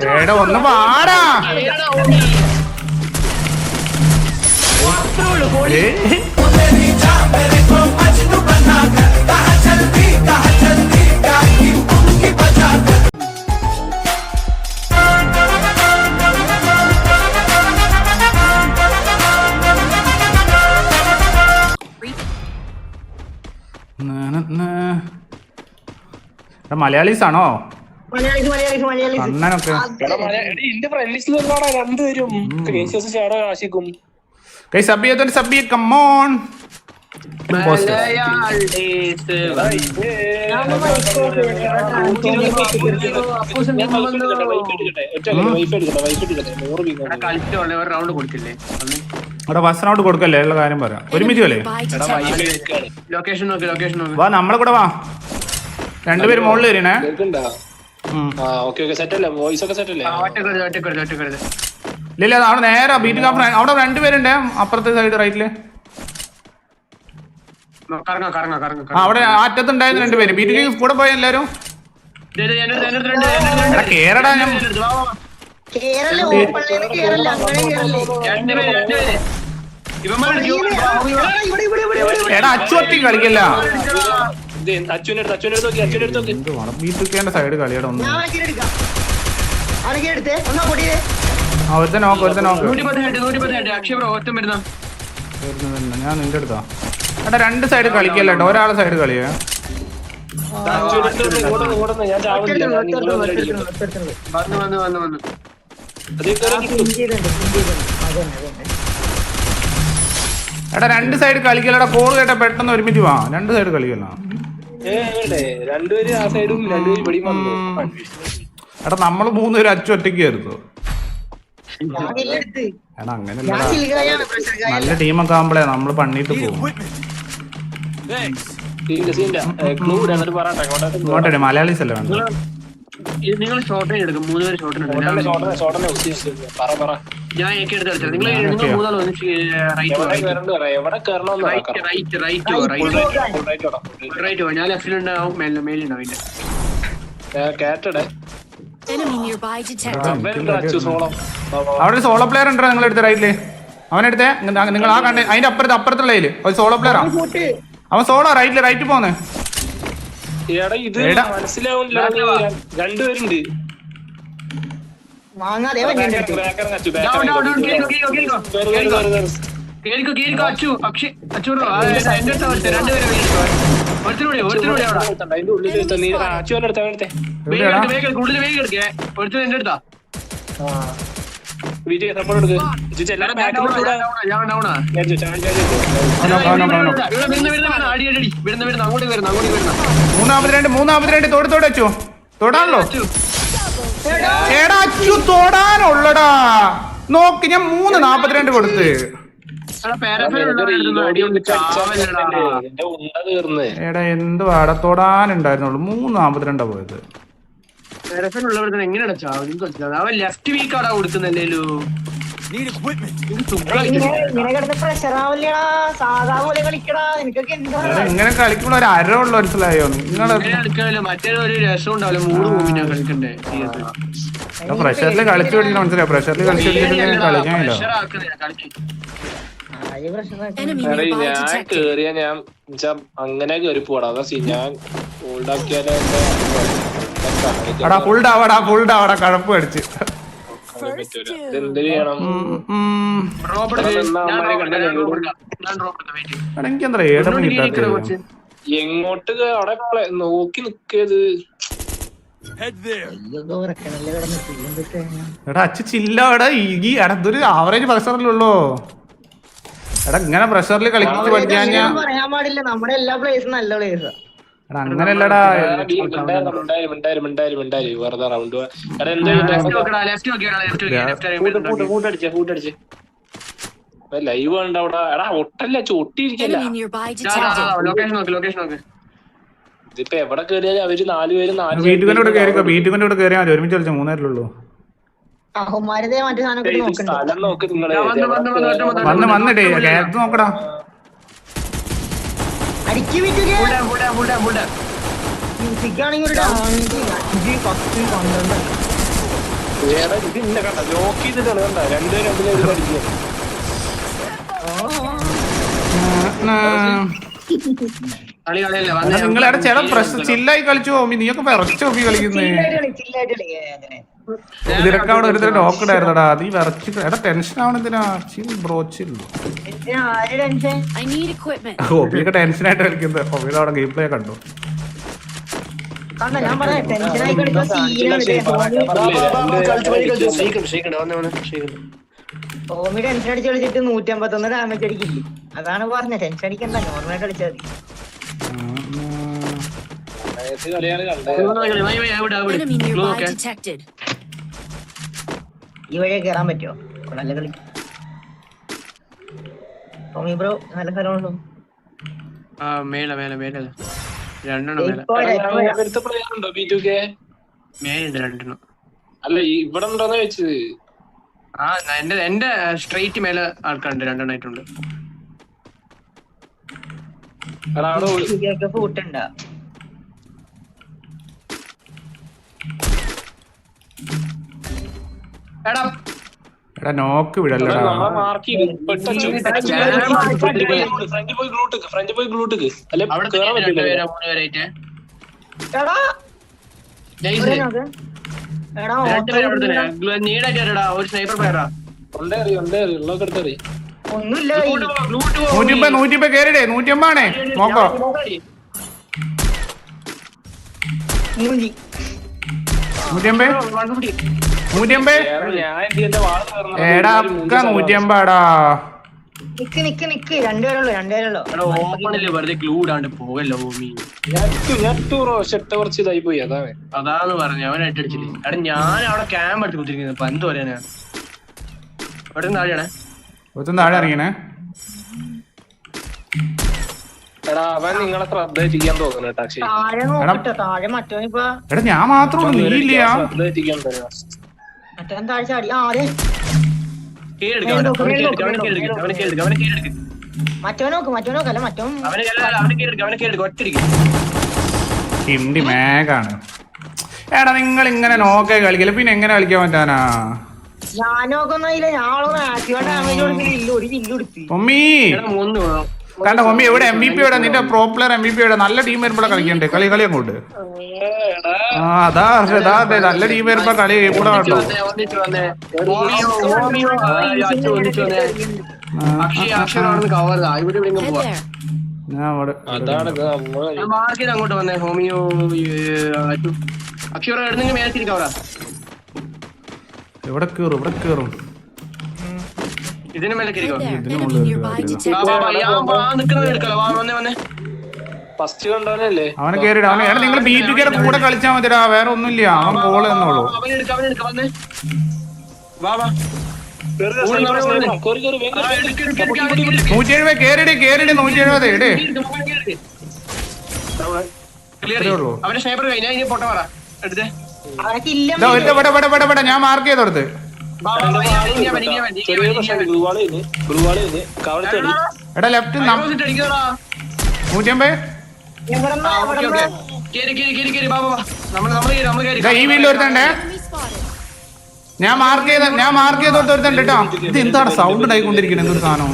എടാ, എടാ ഒന്ന് വാടാ. ഏടാ ഓടി. അത്രേ ഉള്ളൂ, ഓടി. ഏ? ന, ന, ന. എടാ, മലയാളീസ് ആണോ അവിടെ ബസ് റൗണ്ട് കൊടുക്കല്ലേ ഉള്ള കാര്യം പറയാം. ഒരുമിച്ച് നോക്ക് വാ നമ്മളെ കൂടെ വാ. രണ്ടുപേരും മുകളിൽ വരണേ കേൾക്കണ്ടാ? ഉം. ആ ഓക്കെ ഓക്കെ സെറ്റ് അല്ലേ? വോയിസ് ഒക്കെ സെറ്റ് അല്ലേ? ആ, ഒറ്റക്കരുത് ഒറ്റക്കരുത് ഒറ്റക്കരുത് ഇല്ല അവിടെ നേരെ ബീറ്റ് കാഫ് അവിടെ രണ്ടുപേരുണ്ട് അപ്പുറത്തെ സൈഡ് റൈറ്റിൽ അവിടെ ആറ്റത്തുണ്ടായിരുന്നു അറ്റത്തുണ്ടായിരുന്നു രണ്ടുപേര്. ബീറ്റ് കാഫ് കൂടെ പോയ എല്ലാരും? കേരടാ ഞാൻ എടാ അച്ചു ഒറ്റ കളിക്കല്ല നോക്കി നോക്കി. എന്ത് വേണം സൈഡ് കളിയുടെ ഒന്ന്. ഞാൻ ഒരുത്ത നോക്ക് ഒരുത്ത നോക്ക് നിന്റെ അടുത്താ. എടാ രണ്ട് സൈഡ് കളിക്കല്ല ഒരാളെ സൈഡ് കളിയേ. എടാ രണ്ട് സൈഡ് കളിക്കലടാ കോൾ കേട്ടാ പെട്ടെന്ന് ഒരുമിച്ച് വാ. രണ്ട് സൈഡ് വേണ്ടേ രണ്ടുപേര് ആ സൈഡും രണ്ടുപേര് വന്നു. എടാ നമ്മൾ മൂന്നുപേരും അച്ചു ഒറ്റയ്ക്ക് എടാ അങ്ങനെ നല്ല ടീമൊക്കെ ആകുമ്പോഴേ നമ്മൾ പണ്ണിട്ട് പോകും. ഇങ്ങോട്ടെ മലയാളീസ് അല്ലേ വേണ്ട ഇത് നിങ്ങൾ ഷോർട്ടേജ് എടുക്കും മൂന്ന് പേര് ഷോട്ടനെ എടുക്കും. ഞാൻ ഏക്കെ എടുത്ത് കളിച്ചത് നിങ്ങൾ മൂന്നാൾ വന്നിട്ട് right right right right right ഞാൻ ലെഫ്റ്റിൽ ഉണ്ടാവും മേലുണ്ടാവും അവിടെ ഒരു സോളോ പ്ലെയർ ഉണ്ടോ നിങ്ങൾ എടുത്ത റൈറ്റിൽ അവനെടുത്തേ നിങ്ങൾ ആ കണ്ട അതിന്റെ അപ്പുറത്ത് അപ്പുറത്തുള്ള ഒരു സോളോ പ്ലെയർ അവൻ സോളോ റൈറ്റിൽ റൈറ്റ് പോന്നെ. എടാ ഇത്. മനസ്സിലാവുന്നില്ല. രണ്ടുപേരുണ്ട്. അടുത്ത് ബാക്കർ അച്ചു അക്ഷയ് അച്ചു. രണ്ടുപേരെ ഒരുത്തിനൂടെ ഒരുത്തിനൂടെ അവിടെ. അതിന്റെ ഉള്ളിൽ വേഗം എടുക്ക്, ഒരുത്തൻ എന്റെ അടുത്താ. വിജയ് സപ്പോർട്ട് എടുക്ക്. ജിജി എല്ലാരും ബാക്കിൽ മൂന്നാമത് രണ്ട് മൂന്നാമത് രണ്ട് തോട് തോട് വെച്ചു. തൊടാണല്ലോ എടാ അച്ചു തൊടാനുള്ളടാ. നോക്ക് ഞാൻ മൂന്ന് നാപ്പത്തിരണ്ട് കൊടുത്ത്. എടാ പാരഫിലുള്ള അടി തൊടാനുണ്ടായിരുന്നുള്ളൂ. മൂന്ന് നാപ്പത്തിരണ്ടാ പോയത്. പാരഫിലുള്ളവർക്ക് എങ്ങനെയാ ചാവ് നിങ്ങൾക്ക് മനസ്സിലാവും അവൻ ലെഫ്റ്റ് വീക്കാടാ കൊടുക്കുന്നല്ലേലോ ഇങ്ങനെ കിടന്ന് പ്രഷർ ആവില്ലടാ. സാധാ പോലെ കളിക്കടാ. നിനക്കൊക്കെ എന്താ? ഇങ്ങനെ കളിക്കുമ്പോൾ ഒരു അര ഉള്ള മനസ്സിലായോ? നിങ്ങൾ മറ്റേ ഒരു രസം ഉണ്ടാവില്ല. മൂന്ന് മൂവിനാ കളിക്കണ്ടേ? പ്രഷറിൽ കളിച്ചു മനസ്സിലായോ? പ്രഷറിൽ കളിച്ചു കളിക്കാനില്ല ഞാൻ കേറിയ ഞാൻ അങ്ങനെ കേറി പോടാ അതാ സീ ഞാൻ ഓൾഡ് ആക്കിയാലേ എടാ ഫുൾ ഡാവടാ ഫുൾ ഡാവടാ കഴപ്പ് അടിച്ച്. എടാ, എനിക്കെന്താ ഏടം കിട്ടാത്ത എങ്ങോട്ട് അവിടെ നോക്കി നിക്കത് എടാ അച്ഛ ചില്ലടാ ഈ അടുത്തൊരു ആവറേജ് പ്രഷറിലുള്ളൂ എടാ ഇങ്ങനെ പ്രഷറിൽ കളിച്ച് പഠിക്കാൻ ഞാൻ പറയാൻ പാടില്ല. നമ്മുടെ എല്ലാ പ്ലേസും നല്ല പ്ലേസാ എടാ അങ്ങനെയല്ലടാ ലൈവ് ഉണ്ട് അവിടെ എടാ ഒട്ടല്ല. ഇതിപ്പോ എവിടെ കേറിയാലും അവർ നാലുപേരും നാല് കയറിയാൽ മതി ഒരുമിച്ച് കളിച്ച സ്ഥലം നോക്ക് നിങ്ങൾ. വന്ന് വന്നിട്ടേ നോക്കടാ. ഇത് കണ്ട? ലോക്ക് ചെയ്തിട്ടാണ് കണ്ട? പഠിക്കുക നിങ്ങളവിടെ ചില പ്രശ്നം ചില്ലായി കളിച്ചു പോമി നീയൊക്കെ വിറച്ച് നോക്കി കളിക്കുന്നേ. ഇതിനൊക്കെ അവിടെ ഒരുത്തരം ഡോക്കഡായിരുന്നടാ അത് ഈ വിറച്ച് എടാ ടെൻഷൻ ആവണെന്തിനാ ചിൽ ബ്രോ ചിൽ ആര് ടെൻഷൻ. ഹോബിയൊക്കെ ടെൻഷനായിട്ട് കളിക്കുന്നത് ഹോബിയുടെ അവിടെ ഗെയിം പ്ലേ കണ്ടു ഞാൻ പറയാം ടെൻഷനായി കളിക്കുന്ന സീനാണ് ടോമി ടെൻഷൻ അടിച്ച് കളിച്ചിട്ട് നൂറ്റമ്പത്തൊന്ന് ഡാമേജ് അടിക്കില്ലേ അതാണ് പറഞ്ഞത് ടെൻഷൻ അടിക്കണ്ട നോർമലായിട്ട് കളിച്ചാൽ മതി ഈ വഴിയെ കയറാൻ പറ്റുമോ നല്ല കളി. ടോമി ബ്രോ നല്ല സ്ഥലമുള്ളൂ ആ മേലെ മേലെ മേലെ. രണ്ടെണ്ണം മേലെ. രണ്ടെണ്ണം. അല്ല ഇവിടെ ഉണ്ടോന്ന് വെച്ചത് ആ എന്റെ എന്റെ സ്ട്രൈറ്റ് മേലെ ആൾക്കാരുണ്ട് ഇതൊക്കെ ഫൂട്ടുണ്ട ഉണ്ടേ നോക്ക് ഉള്ളൊക്കെ എടുത്തറി ഒന്നുമില്ല. കയ്യിൽ. നൂറ്റിമ്പ നൂറ്റിമ്പ കേറിടേ നൂറ്റിയമ്പാണേ. നോക്കോ. നൂറ്റിയമ്പേ ഏടാ ഒക്കെ നൂറ്റിയമ്പാടാ നിക്ക് നിക്ക് നിക്ക്. രണ്ടുപേരുള്ളൂ രണ്ടുപേരുള്ളൂ. ഓപ്പണിൽ വെറുതെ ഗ്ലൂ ഇടാണ്ട് പോകല്ലോ ഭൂമി? ഞാൻ ടൂറോ ഷെട്ട് കുറച്ച് ഇതായി പോയി. അതാണ് അതാന്ന് പറഞ്ഞു അവൻ അടിച്ചില്ലേ എടാ ഞാൻ അവിടെ ക്യാമ്പ് എടുത്ത് കുത്തിരിക്കുന്നത് അപ്പൊ എന്ത് പറയാനാ? അവിടെ താഴെയാണേ ഒരുത്തൻ താഴെ ഇറങ്ങിയണേ എടാ അവൻ നിങ്ങളെ ശ്രദ്ധ ചെയ്യാൻ തോന്നുന്നു കേട്ടാ എടാ. ഞാൻ മാത്രമേ ഉള്ളൂ. നീ ഇല്ല ശ്രദ്ധ ചെയ്യാൻ തരാ മറ്റവൻ താഴെ ചാടി ആ അതെ. കേടെടുക്ക മറ്റവൻ ഹിന്ദി മേഘാണ്. എടാ നിങ്ങൾ ഇങ്ങനെ നോക്കേ കളിക്കില്ല പിന്നെ എങ്ങനെ കളിക്കാൻ പറ്റാനാ? ഞാൻ ഇല്ല ഞാളൊന്ന് ആക്റ്റീവ് ഡാമേജ് കൊടുക്കുന്നില്ല ഒരു കില്ല് കൊടുത്ത്. മമ്മി മൂന്ന് കണ്ട മമ്മി എവിടെ? എം ബി പി എവിടെ? നിന്റെ pro player M B P എവിടെ? നല്ല ടീം വരുമ്പോ കളിക്കണ്ടേ? കളി കളി അങ്ങോട്ട്. ആ അതാ അതാ അതെ നല്ല ടീം വരുമ്പോ കളി മാർക്കിന് അങ്ങോട്ട് വന്നേ ഹോമിയോ അക്ഷര എവിടെ കേറും? ഇവിടെ കേറും? ഇതിന് മേലെ കയറിക്കോ ഫസ്റ്റ് കണ്ടവനല്ലേ? അവനെ കേറിട അവനെ എടാ നിങ്ങൾ ബി ടു കൂടെ കളിച്ചാ മതിടാ. വേറെ ഒന്നുമില്ല. അവൻ എടുക്ക്, എടുക്ക്. നൂറ്റി എഴുപത് കേറിടി കേറിടി നൂറ്റി എഴുപത്. ഇടേ ഞാൻ മാർക്ക് ചെയ്തെടുത്ത് ഈ വീട്ടിൽ ഒരുത്തണ്ടേ. ഞാൻ മാർക്ക് ചെയ്ത ഞാൻ മാർക്ക് ചെയ്ത ഒരുത്തണ്ട് കേട്ടോ ഇത് എന്താണ് സൗണ്ട് ഉണ്ടായിക്കൊണ്ടിരിക്കുന്നത് എന്തൊരു സാധനം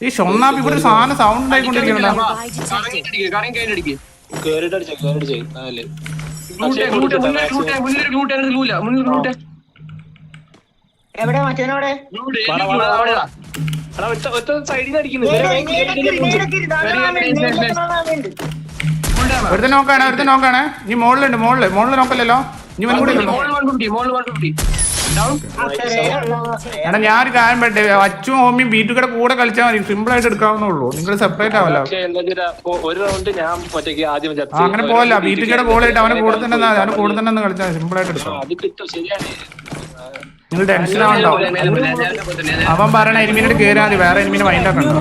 ഈ ഷൊണ്ണാപ്പ് ഇവിടെ സാധനം സൗണ്ട് ഉണ്ടായിക്കൊണ്ടിരിക്കണല്ലോ എവിടെ ഒറ്റ സൈഡിൽ. ഒരുത്തൻ നോക്കാണ് ഒരുത്തൻ നോക്കാണ്. ഇനി മുകളിലുണ്ട് മോളിൽ. മുകളിൽ നോക്കല്ലോ ഇനി വൻ കൂടി ഉണ്ടോ? മോളിൽ 150, മോളിൽ 150. Down. അത്രേ ഉള്ളൂ. എടാ ഞാനൊരു കാര്യം പറ്റേ അച്ചും ഹോമിയും ബീറ്റുകടെ കൂടെ കളിച്ചാൽ മതി. സിമ്പിൾ ആയിട്ട് എടുക്കാവുന്നുള്ളൂ നിങ്ങൾ സെപ്പറേറ്റ് ആവല്ലോ. അങ്ങനെ പോവല്ല. ബീറ്റുകടെ ഗോളായിട്ട് അവനെ കൂടെ തന്നെ അവന് കൂടെ തന്നെ കളിച്ചാൽ സിമ്പിൾ ആയിട്ട് എടുക്കാം നിങ്ങൾ ടെൻഷൻ ആവണ്ടോ. അവൻ പറയണ എനിമിനോട് കേറിയാൽ വേറെ എനിമിനെ മൈൻഡ് ആക്കണ്ടോ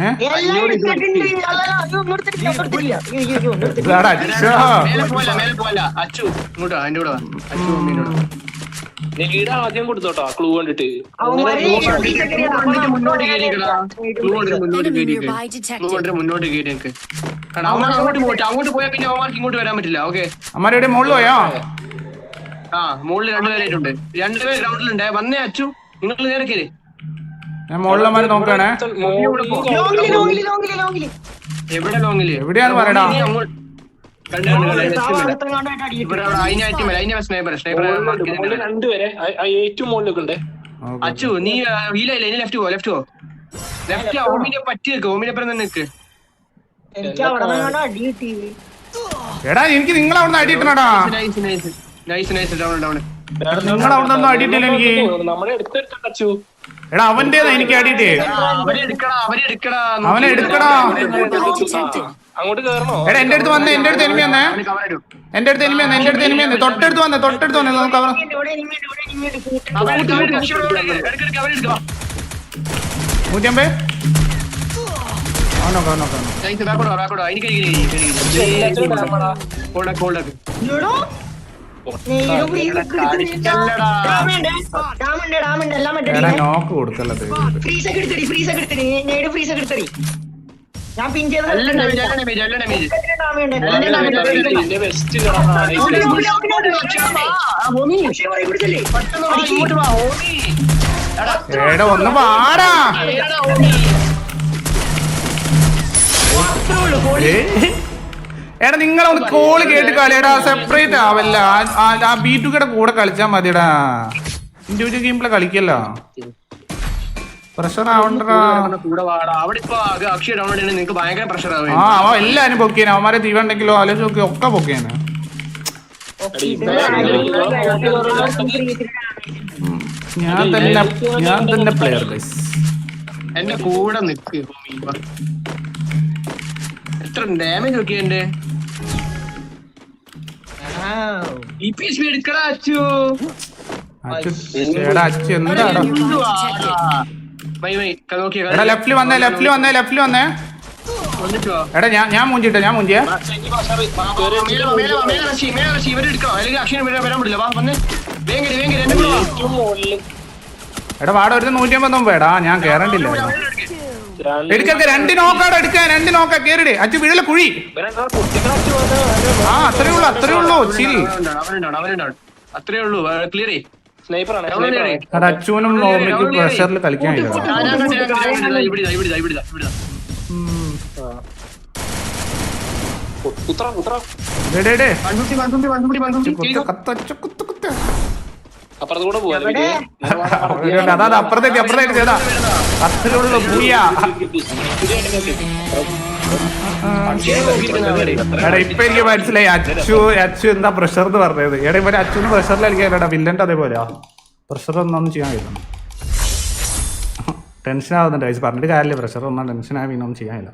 ഏഹ് എല്ലാം എടുത്തിട്ടുണ്ട്. അല്ല, അല്ല, അയ്യോ, ഒന്നും എടുത്തിട്ടില്ല, ഒന്നും എടുത്തിട്ടില്ല. അയ്യോ, അയ്യോ, അയ്യോ, ഒന്നും എടുത്തിട്ടില്ല. ഇതാടാ അച്ഛാ മേലെ പോവല്ല, മേലെ പോവല്ല. അച്ചു ഇങ്ങോട്ട് വാ, വാ. അച്ചു മമ്മീന്റെ കൂടെ ലീഡ് ആദ്യം കൊടുത്തോട്ടോ ക്ലൂ കണ്ടിട്ട്. മുന്നോട്ട് മുന്നോട്ട് അങ്ങോട്ട് പോയാ പിന്നെ അവന്മാർക്ക് ഇങ്ങോട്ട് വരാൻ പറ്റില്ല ഓക്കെ? അമ്മാരെ എവിടെ മുകളിൽ പോയോ? ആ മുകളിൽ രണ്ടുപേരായിട്ടുണ്ട് രണ്ടുപേർ ഗ്രൗണ്ടിലുണ്ട് വന്നേ അച്ചു നിങ്ങൾ നേരെ കയറി. ഞാൻ ലോങ്ങിൽ ലോങ്ങിൽ എവിടെ ലോങ്ങിൽ എവിടെയാണ് പറയടാ. അച്ചു നീ വീലേ ഇനി ലെഫ്റ്റ് പോ ലെഫ്റ്റ് പോ. ലെഫ്റ്റ് ഓമിനെ പറ്റി നിൽക്ക് ഓമിനെ പറഞ്ഞ നിൽക്ക് എടാ എനിക്ക് നിങ്ങൾ അവിടെ നിന്ന് അടിയിട്ടണടാ നൈസ് നൈസ് ഡൗൺ ഡൗൺ നിങ്ങൾ അവിടെ നിന്ന് അടിയിട്ടില്ല എനിക്ക്. എടാ അവന്റേതാ എനിക്ക് അടിയിട്ടേ. അവനെ എടുക്കടാ അങ്ങോട്ട് കേറണോ? എടാ എന്റെ അടുത്ത് വന്നേ എന്റെ അടുത്ത് എനിമി വന്നേ. എന്റെ അടുത്ത് എനിമി വന്നേ എന്റെ അടുത്ത് എനിമി വന്നേ. തൊട്ടടുത്ത് വന്നേ തൊട്ടടുത്ത് വന്നേ. നമുക്ക് അവർ. നൂറ്റമ്പേ അവനോ അവനോ അവനോ Nice, നോക്ക് എടുത്തടി, എടുത്തടി. freeze ഒക്കെ എടുത്തടി. ഞാൻ പിൻ ഒന്ന് പാടാ ഹോമി. നിങ്ങൾ നിങ്ങളൊന്ന് കോൾ കേട്ട് കളിയടാ സെപ്പറേറ്റ് ആവല്ല. ആ- ബി കൂടെ കളിച്ചാ മതിടാ ഇൻഡിവിജ്വൽ ഗെയിമിലെ കളിക്കല്ലോ. പ്രഷർ ആവണ്ടടാ. എല്ലാരും പൊക്കിയാണ് അവന്മാരെ തീവണ്ടെങ്കിലോ ആലോചിച്ച് നോക്കി ഒക്കെ പൊക്കിയാണ് ഞാൻ തന്നെ ഞാൻ തന്നെ പ്ലെയർ എന്റെ കൂടെ നിക്ക് എത്ര ഡാമേജ് എന്റെ എടുക്കടാ അച്ചു. എടാ എടാ ലെഫ്റ്റിൽ വന്നേ ലെഫ്റ്റിൽ വന്നേ ലെഫ്റ്റിൽ വന്നേ. എടാ ഞാൻ ഞാൻ മൂഞ്ചിട്ടെ ഞാൻ മൂഞ്ചിയേ. എടാ വാട ഒരു നൂറ്റി അമ്പത്തൊമ്പത് വേടാ ഞാൻ കേറണ്ടില്ല. എടുക്ക രണ്ട് നോക്കാട് എടുക്കാൻ രണ്ട് നോക്കാ കേറിടെ അച്ചു വീഴല കുഴി ആ അത്രേ ഉള്ളു അത്രേ ഉള്ളു ചിൽ. അത്രേ ക്ലിയർ. അത് പ്രഷറിൽ കളിക്കാൻ കഴിയില്ല ഞാൻ ഞാൻ കണ്ടു, ഞാൻ കണ്ടു, ഞാൻ കണ്ടു. ഇവിടെ ഇതാ, ഇവിടെ ഇതാ, ഇവിടെ ഇതാ, ഇവിടെ ഇതാ. കുത്ര കുത്ര ഡേ, ഡേ, ഡേ. 150, 150, 150, 150. കുത്ത്, കത്ത്, അച്ചു, കുത്ത്, കുത്ത്. അപ്പുറത്ത് കൂടെ പോവാ എവിടെ? അവിടെ അതാ അതാ, അപ്പുറത്തേക്ക് അപ്പുറത്തേക്ക് ഏതാ അത്രേ ഉള്ളൂ പൂയാ എടാ ഇപ്പൊ എനിക്ക് മനസ്സിലായി. അച്ചു അച്ചു എന്താ പ്രഷർ എന്ന് പറഞ്ഞത്? എടാ ഇവരെ അച്ചുവിന് പ്രഷറിൽ കളിക്കാനടാ വില്ലന്റെ അതേപോലെയാ. പ്രഷർ ഒന്നും ചെയ്യാൻ കഴിയില്ല. ടെൻഷൻ ആവുന്നുണ്ട്. പറഞ്ഞിട്ട് കാര്യമില്ല. പ്രഷർ ഒന്നും ടെൻഷൻ ആയി പിന്നെ ഒന്നും ചെയ്യാനില്ല